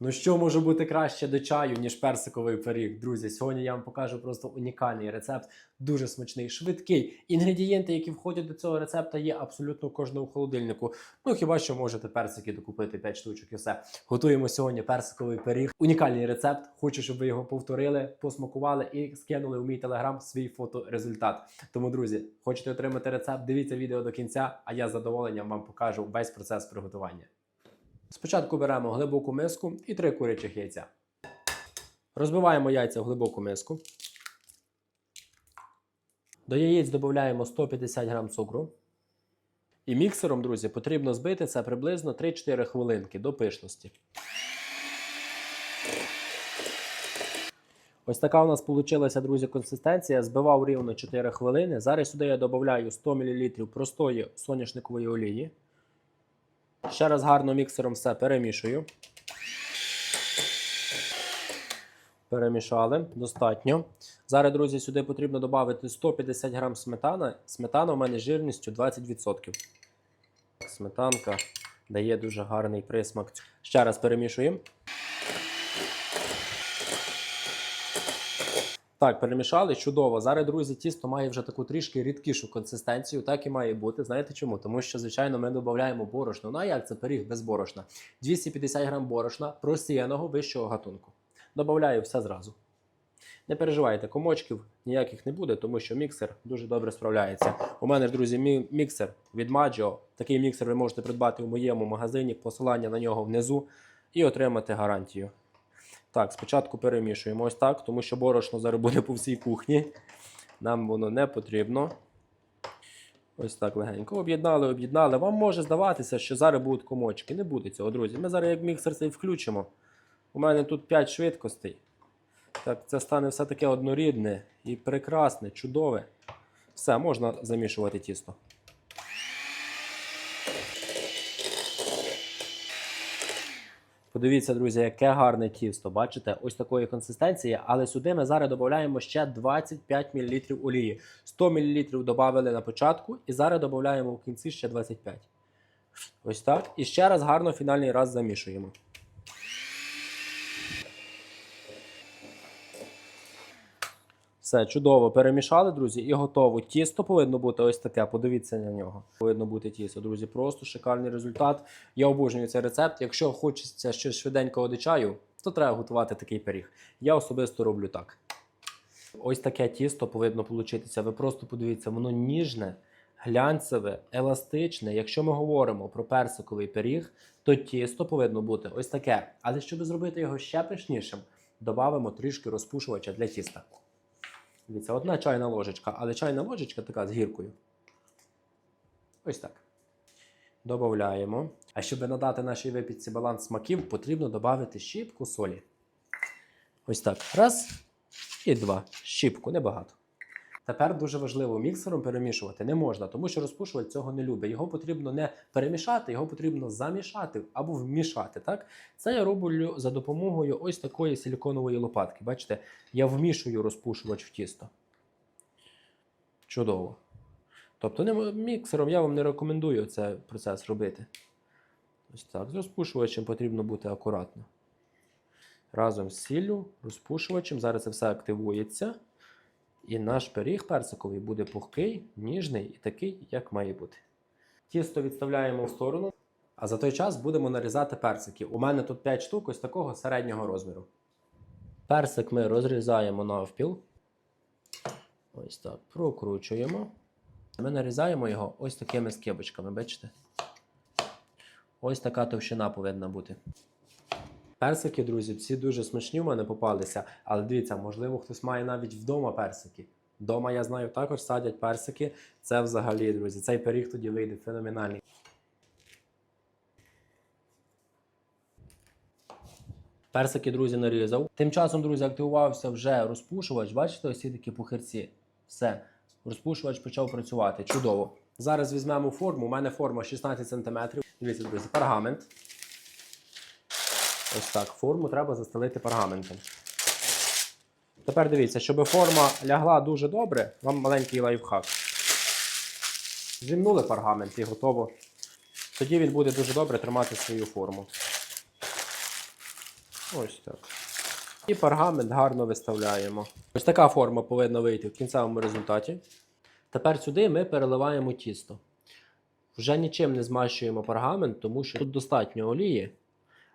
Ну що може бути краще до чаю, ніж персиковий пиріг? Друзі, сьогодні я вам покажу просто унікальний рецепт, дуже смачний, швидкий. Інгредієнти, які входять до цього рецепта, є абсолютно у кожному холодильнику. Ну хіба що можете персики докупити 5 штучок і все. Готуємо сьогодні персиковий пиріг. Унікальний рецепт. Хочу, щоб ви його повторили, посмакували і скинули у мій телеграм свій фоторезультат. Тому, друзі, хочете отримати рецепт? Дивіться відео до кінця, а я з задоволенням вам покажу весь процес приготування. Спочатку беремо глибоку миску і три курячих яйця. Розбиваємо яйця в глибоку миску. До яєць додаємо 150 г цукру. І міксером, друзі, потрібно збити це приблизно 3-4 хвилинки до пишності. Ось така у нас вийшла, друзі, консистенція. Збивав рівно 4 хвилини. Зараз сюди я додаю 100 мл простої соняшникової олії. Ще раз гарно міксером все перемішую. Перемішали достатньо. Зараз, друзі, сюди потрібно додати 150 грам сметани. Сметана у мене жирністю 20%. Сметанка дає дуже гарний присмак. Ще раз перемішуємо. Так, перемішали, чудово. Зараз, друзі, тісто має вже таку трішки рідкішу консистенцію, так і має бути. Знаєте чому? Тому що, звичайно, ми додаємо борошно. Ну а як це пиріг без борошна? 250 грам борошна просіяного вищого гатунку. Добавляю все зразу. Не переживайте, комочків ніяких не буде, тому що міксер дуже добре справляється. У мене ж, друзі, мі- міксер від Maggio. Такий міксер ви можете придбати у моєму магазині, посилання на нього внизу і отримати гарантію. Так, спочатку перемішуємо ось так, тому що борошно зараз буде по всій кухні. Нам воно не потрібно. Ось так легенько. Об'єднали, об'єднали. Вам може здаватися, що зараз будуть комочки. Не буде цього, друзі. Ми зараз як міксер цей включимо. У мене тут 5 швидкостей. Так, це стане все таке однорідне і прекрасне, чудове. Все, можна замішувати тісто. Подивіться, друзі, яке гарне тісто. Бачите, ось такої консистенції. Але сюди ми зараз додаємо ще 25 мл олії. 100 мл додали на початку, і зараз додаємо в кінці ще 25. Ось так. І ще раз гарно фінальний раз замішуємо. Все, чудово перемішали, друзі, і готово. Тісто повинно бути ось таке. Подивіться на нього. Повинно бути тісто, друзі. Просто шикарний результат. Я обожнюю цей рецепт. Якщо хочеться щось швиденького до чаю, то треба готувати такий пиріг. Я особисто роблю так. Ось таке тісто повинно получитися. Ви просто подивіться, воно ніжне, глянцеве, еластичне. Якщо ми говоримо про персиковий пиріг, то тісто повинно бути ось таке. Але щоб зробити його ще пишнішим, додамо трішки розпушувача для тіста. Дивіться, одна чайна ложечка, але чайна ложечка така з гіркою. Ось так. Додаємо. А щоб надати нашій випічці баланс смаків, потрібно додати щіпку солі. Ось так. Раз і два. Щіпку, небагато. Тепер дуже важливо міксером перемішувати не можна, тому що розпушувач цього не любить. Його потрібно не перемішати, його потрібно замішати або вмішати. Так? Це я роблю за допомогою ось такої силіконової лопатки. Бачите, я вмішую розпушувач в тісто. Чудово. Тобто не, міксером я вам не рекомендую цей процес робити. Ось так. З розпушувачем потрібно бути акуратно. Разом з сіллю, розпушувачем. Зараз це все активується. І наш пиріг персиковий буде пухкий, ніжний і такий, як має бути. Тісто відставляємо в сторону, а за той час будемо нарізати персики. У мене тут 5 штук ось такого середнього розміру. Персик ми розрізаємо навпіл. Ось так, прокручуємо. Ми нарізаємо його ось такими скибочками, бачите? Ось така товщина повинна бути. Персики, друзі, всі дуже смачні в мене попалися. Але дивіться, можливо, хтось має навіть вдома персики. Вдома, я знаю, також садять персики. Це взагалі, друзі, цей пиріг тоді вийде феноменальний. Персики, друзі, нарізав. Тим часом, друзі, активувався вже розпушувач. Бачите, ось ці такі пухирці. Все, розпушувач почав працювати. Чудово. Зараз візьмемо форму. У мене форма 16 см. Дивіться, друзі, пергамент. Ось так. Форму треба застелити пергаментом. Тепер дивіться, щоб форма лягла дуже добре, вам маленький лайфхак. Зімнули пергамент і готово. Тоді він буде дуже добре тримати свою форму. Ось так. І пергамент гарно виставляємо. Ось така форма повинна вийти в кінцевому результаті. Тепер сюди ми переливаємо тісто. Вже нічим не змащуємо пергамент, тому що тут достатньо олії,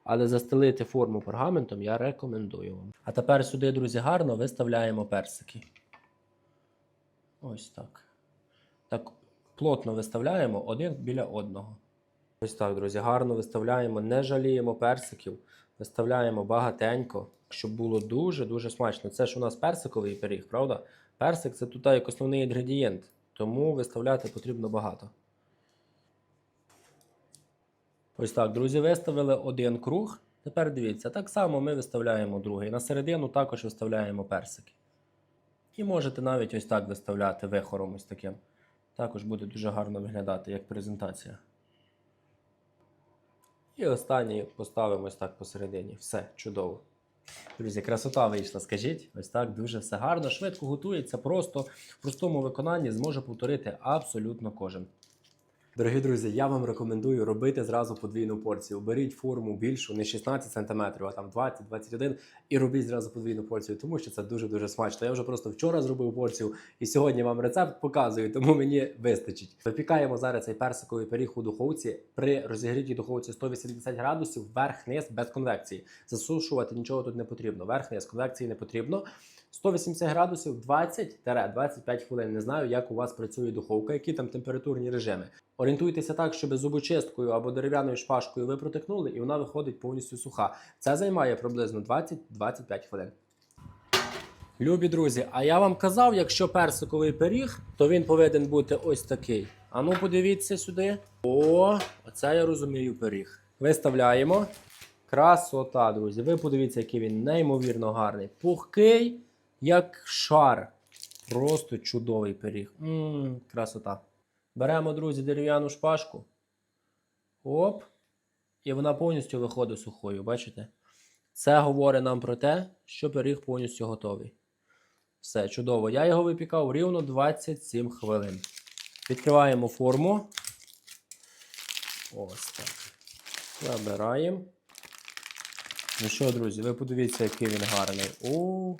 але застелити форму пергаментом я рекомендую вам. А тепер сюди, друзі, гарно виставляємо персики. Ось так. Так плотно виставляємо один біля одного. Ось так, друзі, гарно виставляємо, не жаліємо персиків, виставляємо багатенько, щоб було дуже-дуже смачно. Це ж у нас персиковий пиріг, правда? Персик це тут як основний інгредієнт, тому виставляти потрібно багато. Ось так, друзі, виставили один круг. Тепер дивіться, так само ми виставляємо другий. На середину також виставляємо персики. І можете навіть ось так виставляти вихором ось таким. Також буде дуже гарно виглядати як презентація. І останній поставимо ось так посередині. Все, чудово. Друзі, красота вийшла, скажіть. Ось так дуже все гарно, швидко готується, просто в простому виконанні зможе повторити абсолютно кожен. Дорогі друзі, я вам рекомендую робити зразу подвійну порцію. Беріть форму більшу, не 16 см, а там 20-21 і робіть зразу подвійну порцію, тому що це дуже-дуже смачно. Я вже просто вчора зробив порцію і сьогодні вам рецепт показую, тому мені вистачить. Випікаємо зараз цей персиковий пиріг у духовці при розігрітій духовці 180 градусів, верх-низ без конвекції. Засушувати нічого тут не потрібно. Верх-низ конвекції не потрібно. 180 градусів 20-25 хвилин. Не знаю, як у вас працює духовка, які там температурні режими. Орієнтуйтеся так, щоб зубочисткою або дерев'яною шпажкою ви протикнули, і вона виходить повністю суха. Це займає приблизно 20-25 хвилин. Любі друзі, а я вам казав, якщо персиковий пиріг, то він повинен бути ось такий. А ну подивіться сюди. О, оце я розумію пиріг. Виставляємо. Красота, друзі. Ви подивіться, який він неймовірно гарний. Пухкий, як шар. Просто чудовий пиріг. Мм, красота. Беремо, друзі, дерев'яну шпажку. Оп. І вона повністю виходить сухою, бачите? Це говорить нам про те, що пиріг повністю готовий. Все, чудово. Я його випікав рівно 27 хвилин. Відкриваємо форму. Ось так. Забираємо. Ну що, друзі, ви подивіться, який він гарний. О,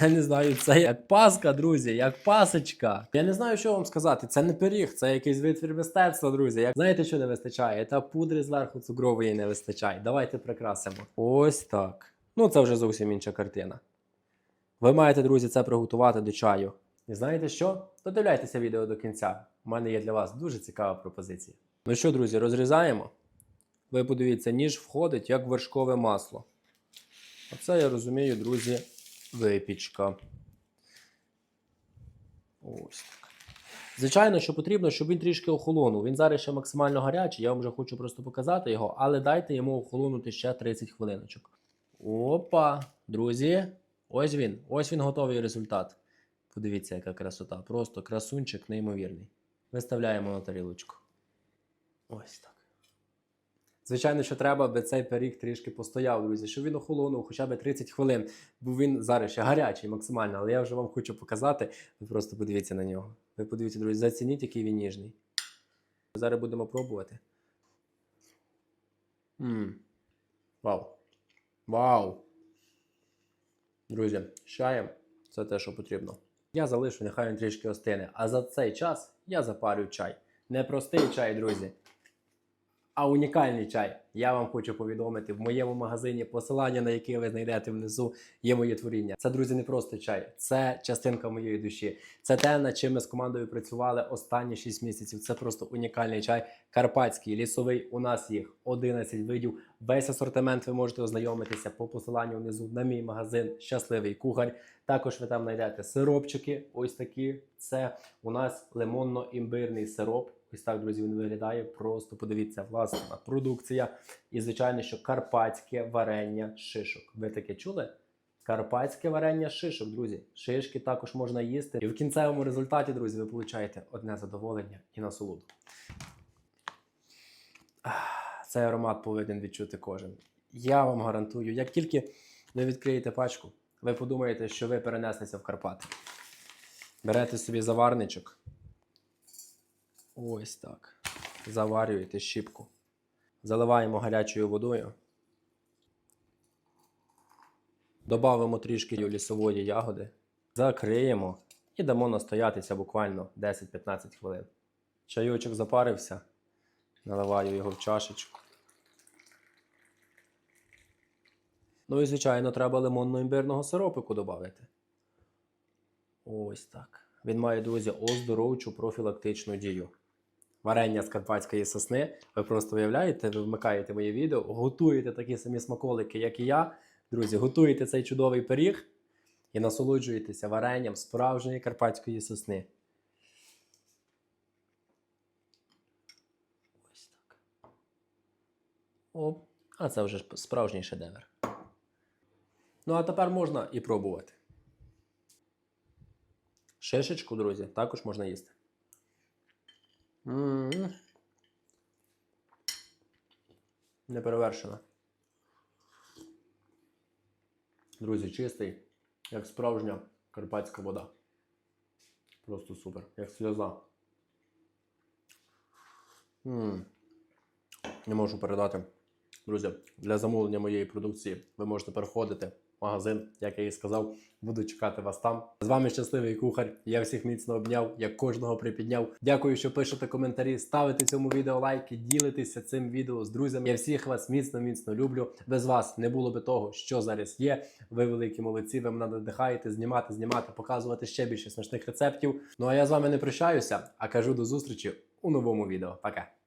я не знаю, це як паска, друзі, як пасочка. Я не знаю, що вам сказати. Це не пиріг, це якийсь витвір мистецтва, друзі. Як знаєте, що не вистачає? Та пудри зверху цукрової не вистачає. Давайте прикрасимо. Ось так. Ну, це вже зовсім інша картина. Ви маєте, друзі, це приготувати до чаю. І знаєте що? Додивляйтеся відео до кінця. У мене є для вас дуже цікава пропозиція. Ну що, друзі, розрізаємо. Ви подивіться, ніж входить як вершкове масло. Оце я розумію, друзі, випічка. Ось так. Звичайно, що потрібно, щоб він трішки охолонув. Він зараз ще максимально гарячий, я вам вже хочу просто показати його, але дайте йому охолонути ще 30 хвилиночок. Опа, друзі, ось він. Ось він готовий результат. Подивіться, яка красота. Просто красунчик неймовірний. Виставляємо на тарілочку. Ось так. Звичайно, що треба, аби цей пиріг трішки постояв, друзі, щоб він охолонув хоча б 30 хвилин, бо він зараз ще гарячий максимально, але я вже вам хочу показати. Ви просто подивіться на нього. Ви подивіться, друзі, зацініть, який він ніжний. Зараз будемо пробувати. Мм. Вау. Вау. Друзі, чаєм це те, що потрібно. Я залишу, нехай він трішки остине. А за цей час я запарю чай. Не простий чай, друзі, а унікальний чай. Я вам хочу повідомити в моєму магазині, посилання на яке ви знайдете внизу, є моє творіння. Це, друзі, не просто чай, це частинка моєї душі. Це те, над чим ми з командою працювали останні 6 місяців. Це просто унікальний чай. Карпатський, лісовий. У нас їх 11 видів. Весь асортимент ви можете ознайомитися по посиланню внизу на мій магазин Щасливий кухар. Також ви там знайдете сиропчики. Ось такі. Це у нас лимонно-імбирний сироп. Ось так, друзі, він виглядає. Просто подивіться, власна продукція. І, звичайно, що карпатське варення шишок. Ви таке чули? Карпатське варення шишок, друзі. Шишки також можна їсти. І в кінцевому результаті, друзі, ви получаєте одне задоволення і насолоду. Цей аромат повинен відчути кожен. Я вам гарантую, як тільки ви відкриєте пачку, ви подумаєте, що ви перенеслися в Карпати. Берете собі заварничок. Ось так. Заварюєте щіпку. Заливаємо гарячою водою. Добавимо трішки лісової ягоди, закриємо і дамо настоятися буквально 10-15 хвилин. Чайочок запарився, наливаю його в чашечку. Ну і, звичайно, треба лимонно-імбирного сиропику додати. Ось так. Він має, друзі, оздоровчу профілактичну дію. Варення з карпатської сосни. Ви просто уявляєте, ви вмикаєте моє відео, готуєте такі самі смаколики, як і я. Друзі, готуєте цей чудовий пиріг і насолоджуєтеся варенням справжньої карпатської сосни. Ось так. О, а це вже справжній шедевр. Ну, а тепер можна і пробувати. Шишечку, друзі, також можна їсти. Неперевершена. Друзі, чистий, як справжня карпатська вода. Просто супер, як сльоза. м Не можу передати. Друзі, для замовлення моєї продукції ви можете переходити магазин, як я і сказав, буду чекати вас там. З вами щасливий кухар. Я всіх міцно обняв, я кожного припідняв. Дякую, що пишете коментарі, ставите цьому відео лайки, ділитеся цим відео з друзями. Я всіх вас міцно, міцно люблю. Без вас не було би того, що зараз є. Ви великі молодці, ви мене надихаєте знімати, знімати, показувати ще більше смачних рецептів. Ну а я з вами не прощаюся, а кажу до зустрічі у новому відео. Пока.